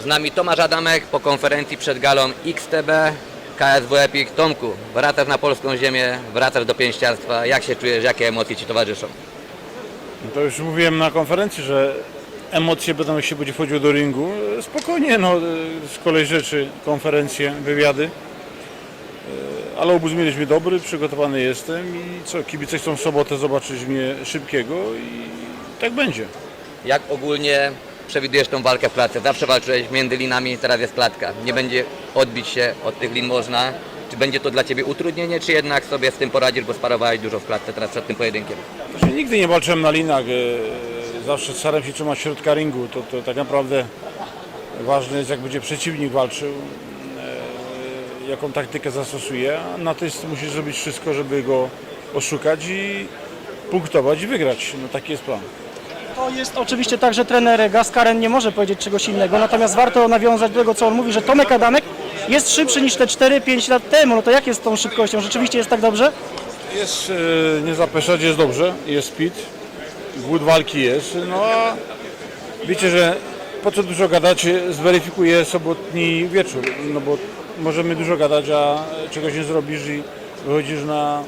Z nami Tomasz Adamek po konferencji przed galą XTB KSW Epic. Tomku, wracasz na polską ziemię, wracasz do pięściarstwa. Jak się czujesz, jakie emocje Ci towarzyszą? No To już mówiłem na konferencji, że emocje będą, jeśli będzie wchodził do ringu. Spokojnie, no, z kolei rzeczy, konferencje, wywiady. E, Ale obóz mieliśmy dobry, przygotowany jestem i co, kibice chcą w sobotę zobaczyć mnie szybkiego i tak będzie. Jak ogólnie przewidujesz tą walkę w klatce? Zawsze walczyłeś między linami, teraz jest klatka. Nie będzie odbić się od tych lin można. Czy będzie to dla Ciebie utrudnienie, czy jednak sobie z tym poradzisz, bo sparowałeś dużo w klatce teraz przed tym pojedynkiem? Znaczy, nigdy nie walczyłem na linach, e, zawsze starałem się trzymać środka ringu. To, to tak naprawdę ważne jest, jak będzie przeciwnik walczył, e, jaką taktykę zastosuje. A na to jest, musisz zrobić wszystko, żeby go oszukać i punktować i wygrać. No taki jest plan. To jest oczywiście tak, że trener Gaskaren nie może powiedzieć czegoś innego, natomiast warto nawiązać do tego, co on mówi, że Tomek Adamek jest szybszy niż te 4-5 lat temu. No to jak jest z tą szybkością? Rzeczywiście jest tak dobrze? Jest, e, nie zapeszać, jest dobrze, jest speed, głód walki jest, no a wiecie, że po co dużo gadać, zweryfikuje sobotni wieczór, no bo możemy dużo gadać, a czegoś nie zrobisz i wychodzisz na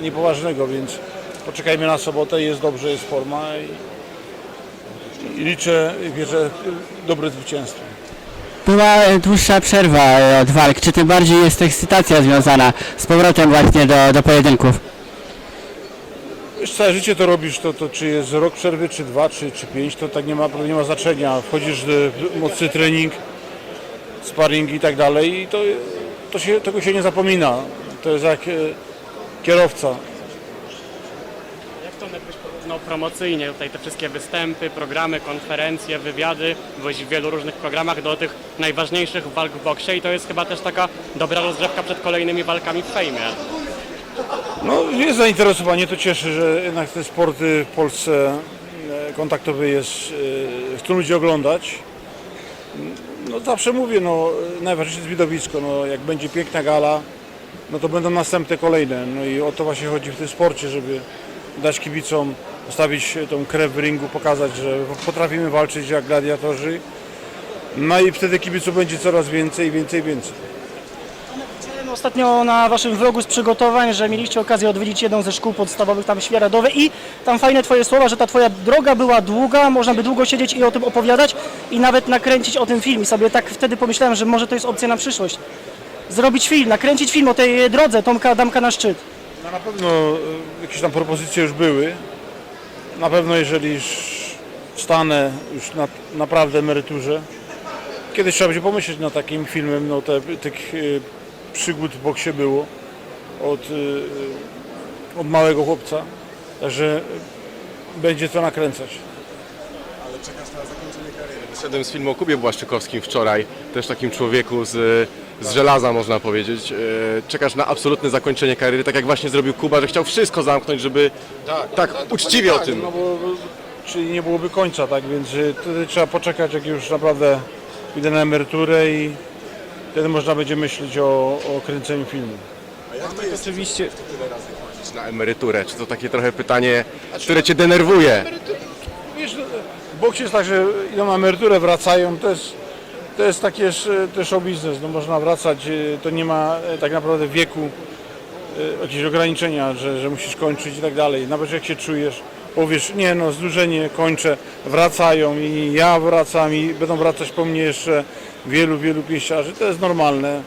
niepoważnego, więc poczekajmy na sobotę, jest dobrze, jest forma i, liczę, wierzę w dobre zwycięstwo. Była e, dłuższa przerwa e, od walk. Czy tym bardziej jest ekscytacja związana z powrotem właśnie do, do pojedynków? Wiesz, całe życie to robisz, to, to czy jest rok przerwy, czy dwa, czy, czy pięć, to tak nie ma, nie ma znaczenia. Wchodzisz w mocny trening, sparring i tak dalej i to, to się, tego się nie zapomina. To jest jak e, kierowca. Jak Tomek byś porównał promocyjnie tutaj te wszystkie występy, programy, konferencje, wywiady, byłeś w wielu różnych programach do tych najważniejszych walk w boksie i to jest chyba też taka dobra rozgrzewka przed kolejnymi walkami w fejmie. No jest zainteresowanie, to cieszy, że jednak te sporty w Polsce e, kontaktowy jest, e, chcą ludzie oglądać. No zawsze mówię, no najważniejsze jest widowisko, no jak będzie piękna gala, no to będą następne kolejne. No i o to właśnie chodzi w tym sporcie, żeby dać kibicom, stawić tą krew w ringu, pokazać, że potrafimy walczyć jak gladiatorzy. No i wtedy kibiców będzie coraz więcej, więcej, więcej. Ostatnio na waszym vlogu z przygotowań, że mieliście okazję odwiedzić jedną ze szkół podstawowych tam Świeradowe i tam fajne twoje słowa, że ta twoja droga była długa, można by długo siedzieć i o tym opowiadać i nawet nakręcić o tym film. I sobie tak wtedy pomyślałem, że może to jest opcja na przyszłość. Zrobić film, nakręcić film o tej drodze Tomka Adamka na szczyt. No na pewno e, jakieś tam propozycje już były. Na pewno jeżeli stanę już na naprawdę emeryturze, kiedyś trzeba będzie pomyśleć nad takim filmem, no te, tych e, przygód w boksie było od, e, od małego chłopca, także będzie co nakręcać. Wyszedłem z filmu o Kubie Błaszczykowskim wczoraj, też takim człowieku z, z żelaza można powiedzieć. E, Czekasz na absolutne zakończenie kariery, tak jak właśnie zrobił Kuba, że chciał wszystko zamknąć, żeby tak, uczciwie o tym. No bo, czyli nie byłoby końca, tak więc wtedy trzeba poczekać, jak już naprawdę idę na emeryturę i wtedy można będzie myśleć o, o kręceniu filmu. Oczywiście. Na emeryturę, czy to takie trochę pytanie, które cię denerwuje? Boksie jest tak, że idą na emeryturę, wracają, to jest, to jest takie sz- też show biznes, no można wracać, y, to nie ma e, tak naprawdę wieku, jakieś ograniczenia, że, że musisz kończyć i tak dalej. Nawet jak się czujesz, powiesz, nie no, zdłużenie, kończę, wracają i ja wracam i będą wracać po mnie jeszcze wielu, wielu pieściarzy, to jest normalne.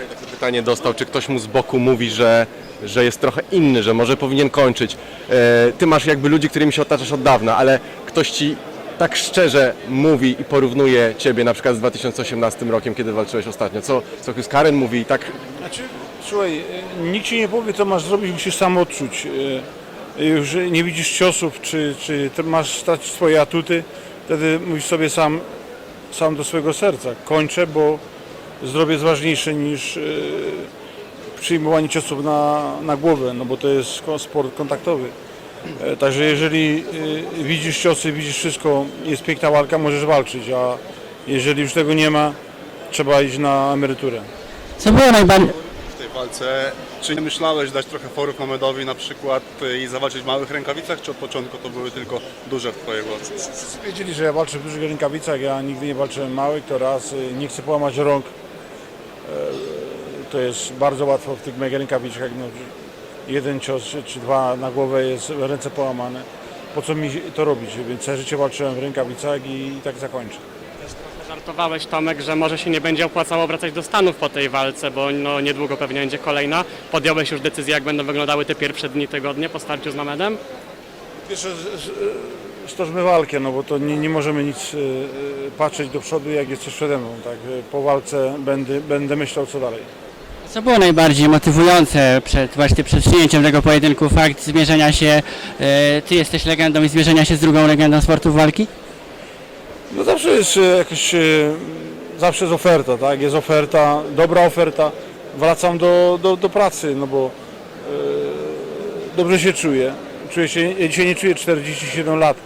Dzisiaj takie pytanie dostał, czy ktoś mu z boku mówi, że, że jest trochę inny, że może powinien kończyć. E, Ty masz jakby ludzi, którymi się otaczasz od dawna, ale ktoś ci tak szczerze mówi i porównuje ciebie na przykład z 2018 rokiem, kiedy walczyłeś ostatnio. Co, co Chris Karen mówi i tak Znaczy, słuchaj, y, nikt ci nie powie, co masz zrobić, musisz sam odczuć. Y, Już nie widzisz ciosów, czy, czy masz stać swoje atuty, wtedy mówisz sobie sam, sam do swojego serca. Kończę, bo zdrowie jest ważniejsze niż y, przyjmowanie ciosów na, na głowę, no bo to jest sport kontaktowy. E, Także jeżeli y, widzisz ciosy, widzisz wszystko, jest piękna walka, możesz walczyć, a jeżeli już tego nie ma, trzeba iść na emeryturę. Co było najbardziej... w tej walce. Czy nie myślałeś dać trochę forów Mamedowi na przykład i zawalczyć w małych rękawicach, czy od początku to były tylko duże w Twojej władzy? Wiedzieli, że ja walczę w dużych rękawicach, ja nigdy nie walczyłem małych, to raz, nie chcę połamać rąk. To jest bardzo łatwo w tych mega rękawiczkach, no, jeden cios czy, dwa na głowę jest ręce połamane. Po co mi to robić? Więc całe życie walczyłem w rękawicach i, i tak zakończę. Żartowałeś Tomek, że może się nie będzie opłacało wracać do Stanów po tej walce, bo no, niedługo pewnie będzie kolejna. Podjąłeś już decyzję, jak będą wyglądały te pierwsze dni tygodnie po starciu z Mamedem? Pierwsze, stążmy walkę, no bo to nie, nie możemy nic y, y, patrzeć do przodu, jak jest coś przede mną. Tak? Y, Po walce będę, będę myślał, co dalej. Co było najbardziej motywujące przed właśnie przed przyjęciem tego pojedynku? Fakt zmierzenia się, e, ty jesteś legendą i zmierzenia się z drugą legendą sportu walki? No zawsze jest e, jakaś, e, zawsze jest oferta, tak? Jest oferta, dobra oferta. Wracam do, do, do pracy, no bo e, dobrze się czuję. Czuję się, ja dzisiaj nie czuję 47 lat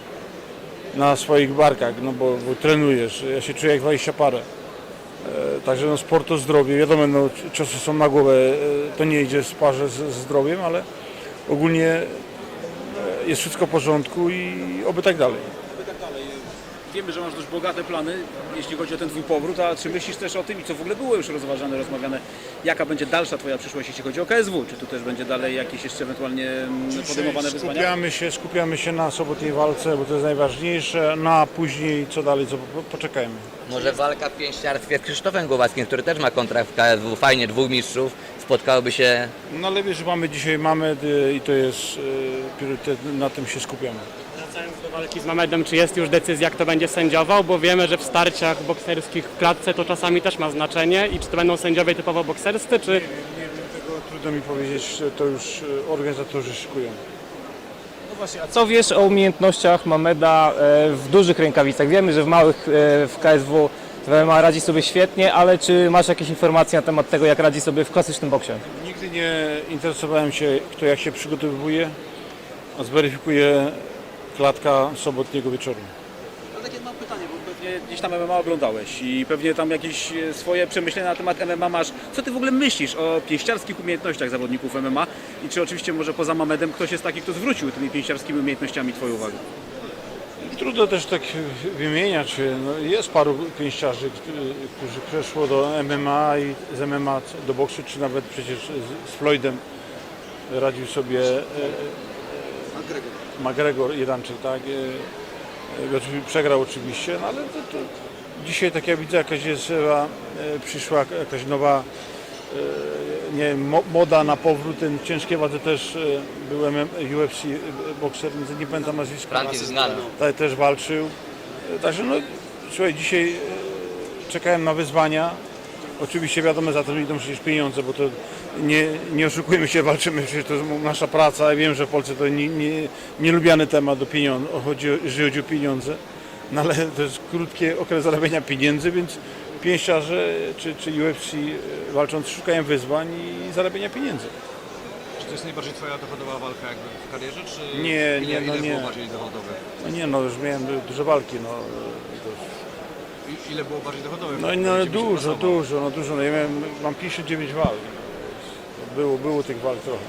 na swoich barkach, no bo, bo trenujesz. Ja się czuję jak 20 parę. E, Także no sport to zdrowie. Wiadomo, no, ciosy są na głowę, e, to nie idzie w parze z, zdrowiem, ale ogólnie e, jest wszystko w porządku i oby tak dalej. Wiemy, że masz dość bogate plany, jeśli chodzi o ten twój powrót, a czy myślisz też o tym i co w ogóle było już rozważane, rozmawiane, jaka będzie dalsza twoja przyszłość, jeśli chodzi o KSW? Czy tu też będzie dalej jakieś jeszcze ewentualnie podejmowane wyzwania? Skupiamy się, skupiamy się na sobotniej walce, bo to jest najważniejsze, no a później co dalej, co po- poczekajmy. Może walka w pięściarstwie z Krzysztofem Głowackim, który też ma kontrakt w KSW, fajnie, dwóch mistrzów, spotkałoby się No ale wiesz, że mamy dzisiaj mamy i to jest y, priorytet, na tym się skupiamy. Walki z Mamedem, czy jest już decyzja, kto będzie sędziował? Bo wiemy, że w starciach bokserskich w klatce to czasami też ma znaczenie. I czy to będą sędziowie typowo bokserscy, czy Nie wiem, tego trudno mi powiedzieć, to już y, organizatorzy szykują. No właśnie, a co wiesz o umiejętnościach Mameda e, w dużych rękawicach? Wiemy, że w małych e, w KSW w MMA radzi sobie świetnie, ale czy masz jakieś informacje na temat tego, jak radzi sobie w klasycznym boksie? Nigdy nie interesowałem się, kto jak się przygotowuje, a zweryfikuje klatka sobotniego wieczoru. No takie mam pytanie, bo pewnie gdzieś tam MMA oglądałeś i pewnie tam jakieś e, swoje przemyślenia na temat MMA masz. Co ty w ogóle myślisz o pięściarskich umiejętnościach zawodników MMA i czy oczywiście może poza Mamedem ktoś jest taki, kto zwrócił tymi pięściarskimi umiejętnościami twoją uwagę? Trudno też tak wymieniać. No, jest paru pięściarzy, którzy- przeszło do MMA i z MMA do boksu, czy nawet przecież z, z Floydem radził sobie e, McGregor, Irańczyk, tak? E, e, przegrał oczywiście, no ale to, to dzisiaj tak jak widzę, jakaś jest e, przyszła jakaś nowa nie, wiem, mo- moda na powrót, ten w ciężkiej wadze też był MM, UFC bokser, nie pamiętam nazwiska. Francis. Tutaj też walczył. Także no, słuchaj, dzisiaj czekałem na wyzwania. Oczywiście wiadomo, za to idą przecież pieniądze, bo to nie, nie oszukujmy się, walczymy, przecież to jest nasza praca. Ja wiem, że w Polsce to nie, nie, nielubiany temat do pieniądze, chodzi, jeżeli chodzi o pieniądze. No ale to jest krótki okres zarabiania pieniędzy, więc pięściarze czy, czy UFC e, walcząc szukają wyzwań i zarabiania pieniędzy. Czy to jest najbardziej Twoja dochodowa walka jakby w karierze, czy Nie, ile, nie, no ile nie. było bardziej dochodowe? No nie no, już miałem duże walki, no. Ile było bardziej dochodowe? No, no dużo, dużo, no dużo. No, ja miałem, mam 59 walk. Było, było tych walk trochę.